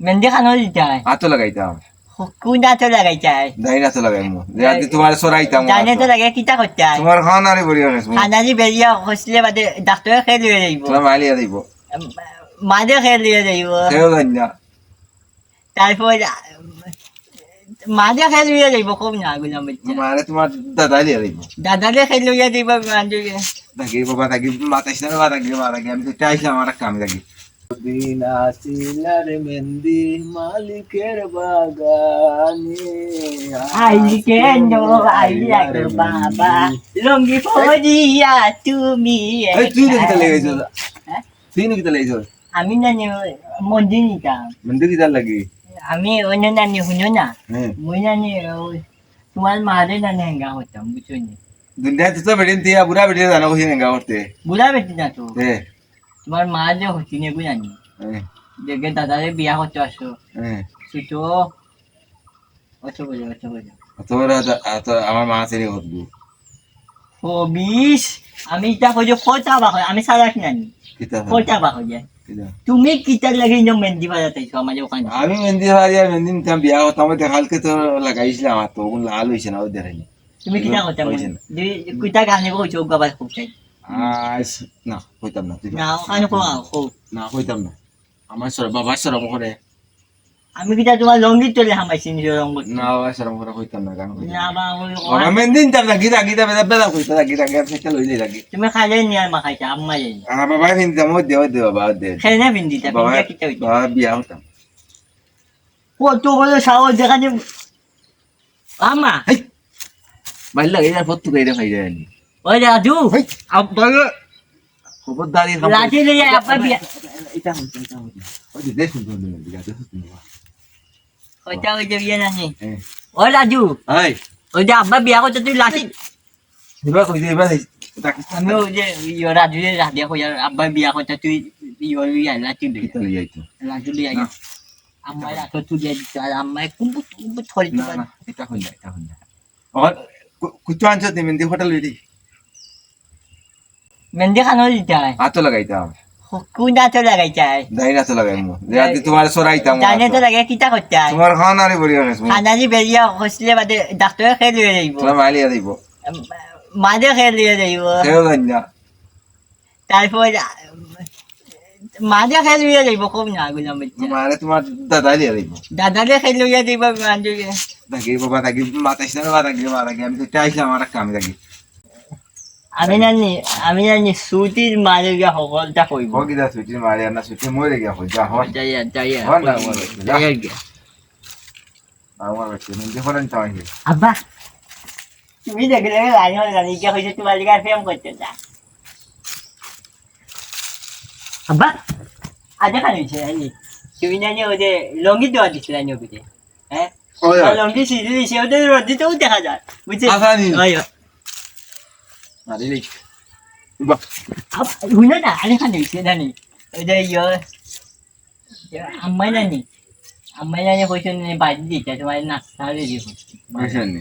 মেহেন্দি খানো দিতে হয় হাতও লাগাইতাম কোনটা তো লাগাইতে হয় দাইনা লাগাইমু যে তোমার সরাইতাম জানে তো লাগে কিতা করতে হয় তোমার খাওয়ানারে বড়ি অনেক খানাজি বেরিয়ে হসলে বাদে ডাক্তারে খেয়ে লিয়ে যাইব তোমার মালিয়া দিব মাঝে খেয়ে লিয়ে যাইব সেও জানি না তারপর মাঝে খেয়ে লিয়ে যাইব খুব না গুলাম বাচ্চা মারে তোমার দাদা লিয়া দাদারে খেয়ে লিয়ে যাইব মাঝে থাকি বাবা থাকি মাতাইস না বাবা থাকি বাবা থাকি আমি তো চাইছিলাম আমার কাম থাকি দিন আসিলার মেহেন্দি মালিকের বাগানে আইলি কেন? আইলি আগে বাবা। লঙ্গি পরিয়া তুমি এই তুই নাকি তালে গেছ হ্যাঁ? তুই নাকি তালে গেছ আমি নানি মন্দির নিতাম মেহেন্দি কি লাগি? আমি অন্য নানি না? হ্যাঁ। মই নানি ওই তোমার মারে নানি হেঙ্গা হতাম বুঝছ নি? দুনিয়া তো বেটিন দিয়া বুড়া বেটিন জানো কইছেন এঙ্গা করতে। বুড়া বেটি না তো? হ্যাঁ। তোমার মা যে হচ্ছি নেব জানি দেখে দাদারে বিয়া করতে হ্যাঁ ছুটো অত বলে অত বলে আমার মা হবিস আমি ইটা কই যে কটা বাহ আমি সারাস নানি কিতা কটা বাহ যায়। তুমি কিটার লাগে মেহেন্দি বাজাতেছো আমাদের ওখানে আমি মেহেন্দি নিতাম বিয়া করতাম ওই দেখালকে তো লাগাইছিলাম আমার তো লাল হয়েছে না দেখাইনি তুমি কিটা হয়েছে না। কুইটা গানে কইছো খুব চাই। আজ না কইতাম না না ওখানে কোয়া কো না কইতাম না আমার সর বাবা সরম করে আমি কিটা তোমার লঙ্গি তোলে হামাইছি নিজের রঙ্গ না বাবা সরম করে কইতাম না গান না বা না মেহেন্দি নিতাম না গীতা গীতা বেদা বেদা কইতা না গীতা গীতা সেটা লই যাই লাগি তুমি খালে নিয়ে আর মাখাইছা আম্মা যাই আমার বাবা নিতাম ওই দে দে বাবা দে খেলে না বিন্দিটা বাবা বিন্দিটা কিটা হইছে বাবা বিয়া হতাম কত বড় সাহস যেখানে আমা বাইর লাগে আর ফট তুই রে ভাই যায় ওই রাজু আব্বা খবরদারি লাঠি লইয়া আপনার বিয়া এটা হইছে এটা হইছে ওই যে দেখুন তো দিগা দেখুন ওইটা ওই যে বিয়ে নানি হ্যাঁ ওই রাজু এই ওই যে আব্বা বিয়া করতে তুই লাঠি এবার কইছে এবার পাকিস্তান আমি ওই যে ইয়ে রাজু যে রাধে কই আর আব্বা বিয়া করতে তুই ইয়ে ইয়ে লাঠি লই কিতা লই যাইতো রাজু লই আগে আম্মা রাখো তুই দিয়ে দিতে আর আম্মায় কুম্বু কুম্বু থরি না না এটা হই না এটা হই না আর কুচু আনছো তে মেহেন্দি হোটেল লইরি মেহেন্দি খানো দিতে হয় হাতও লাগাইতাম কোনটা তো লাগাইতে হয় দাইনা তো লাগাইমু যে তোমার সরাইতাম জানে তো লাগে কিতা করতে হয় তোমার খাওয়ানারে বড়ি অনেক খানাজি বেরিয়ে হসলে বাদে ডাক্তারে খেয়ে লিয়ে যাইব তোমার মালিয়া দিব মাঝে খেয়ে লিয়ে যাইব না তারপর মাঝে খেয়ে লিয়ে যাইব খুব না গুলাম মারে তোমার দাদা লিয়া দিব দাদারে খেয়ে লিয়ে যাইব মাঝে থাকি বাবা থাকি মাতাইস না বাবা থাকি বাবা থাকি আমি তো চাইছিলাম আমার কাম থাকি আমি জানি আমি জানি সুতির মাঝে গিয়া সকলটা কইব ভগিদা সুইটি মারি না সুইটি মরে গিয়া হই যা হয় যাইয়া যাইয়া হন না, হন না। যাইয়া গিয়া আমার বাচ্চা মেহেন্দি হোটেল চাই আব্বা তুমি দেখলে রানি হল রানি কে হয়েছে তোমার লিগে প্রেম করতে যা। আব্বা আজ কেন হয়েছে রানি তুমি জানি ওই যে লঙ্গি দেওয়া দিছিল রানি ওকে হ্যাঁ লঙ্গি সিঁড়ি দিছে ওদের রোদিতেও দেখা যায় বুঝছে আসানি। ওই মারি রে বাহ শুনো না আরেকখান হয়েছে জানি ওই যে ইয়ে আম্মাই জানি আম্মাই জানি কইছে বাড়ি দিতে তোমার নাস্তা রেডি করছি কইছে নি?